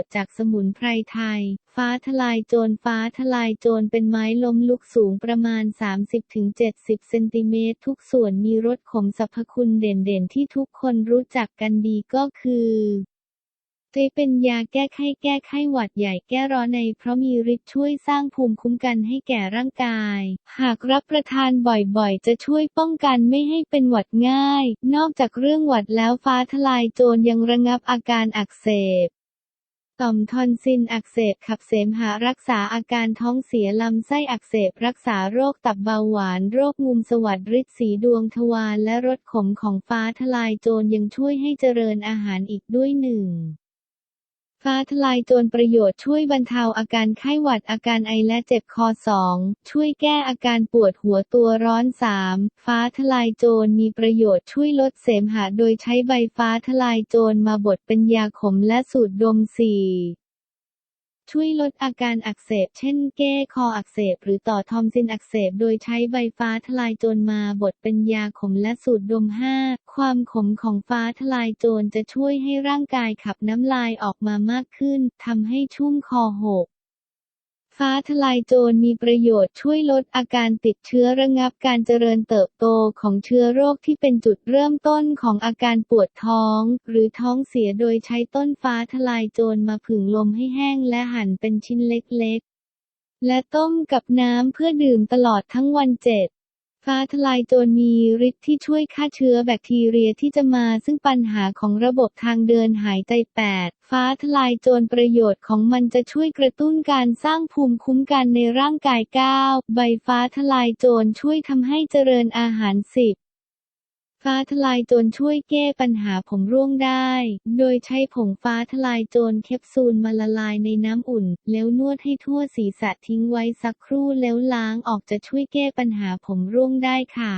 ชน์จากสมุนไพรไทย ฟ้าทลายโจรฟ้าทลายโจรเป็นไม้ล้มลุกสูงประมาณ 30-70 เซนติเมตร ทุกส่วนมีรสขมสรรพคุณเด่นๆ ที่ทุกคนรู้จักกันดีก็คือเจเป็นยาแก้ไข้แก้ไข้หวัดใหญ่แก้ร้อนใน เพราะมีฤทธิ์ช่วยสร้างภูมิคุ้มกันให้แก่ร่างกาย หากรับประทานบ่อยๆ จะช่วยป้องกันไม่ให้เป็นหวัดง่าย นอกจากเรื่องหวัดแล้วฟ้าทลายโจรยังระงับอาการอักเสบ ต่อมทอนซิลอักเสบขับเสมหะรักษาอาการท้องเสียลำไส้อักเสบรักษาโรคตับเบาหวาน โรคงุมสวัสดฤทธิ์สีดวงทวารและรสขมของฟ้าทลายโจรยังช่วยให้เจริญอาหารอีกด้วยหนึ่ง ฟ้าทลายโจรประโยชน์ช่วยบรรเทาอาการไข้หวัดอาการไอและเจ็บคอ 2. ช่วยแก้อาการปวดหัวตัวร้อน 3. ฟ้าทลายโจรมีประโยชน์ช่วยลดเสมหะโดยใช้ใบฟ้าทลายโจรมาบดเป็นยาขมและสูตรดม 4. ช่วยลดอาการอักเสบ เช่น แก้คออักเสบ หรือต่อทอมซินอักเสบ โดยใช้ใบฟ้าทลายโจรมาบดเป็นยาขมและสูตรดม 5. ความขมของฟ้าทลายโจรจะช่วยให้ร่างกายขับน้ำลายออกมามากขึ้นทำให้ชุ่มคอหก ฟ้าทลายโจรมีประโยชน์ช่วยลดอาการติดเชื้อระงับการเจริญเติบโตของเชื้อโรคที่เป็นจุดเริ่มต้นของอาการปวดท้อง หรือท้องเสียโดยใช้ต้นฟ้าทลายโจรมาผึ่งลมให้แห้งและหั่นเป็นชิ้นเล็กๆ และต้มกับน้ำเพื่อดื่มตลอดทั้งวันเจ็ด ฟ้าทลายโจรมีฤทธิ์ที่ช่วยฆ่าเชื้อแบคทีเรียที่จะมาซึ่งปัญหาของระบบทางเดินหายใจ 8. ฟ้าทลายโจรประโยชน์ของมันจะช่วยกระตุ้นการสร้างภูมิคุ้มกันในร่างกาย 9. ใบฟ้าทลายโจรช่วยทำให้เจริญอาหาร 10 ฟ้าทลายโจรช่วยแก้ปัญหาผมร่วงได้ โดยใช้ผงฟ้าทลายโจรแคปซูลมาละลายในน้ำอุ่น แล้วนวดให้ทั่วศีรษะทิ้งไว้สักครู่แล้วล้างออกจะช่วยแก้ปัญหาผมร่วงได้ค่ะ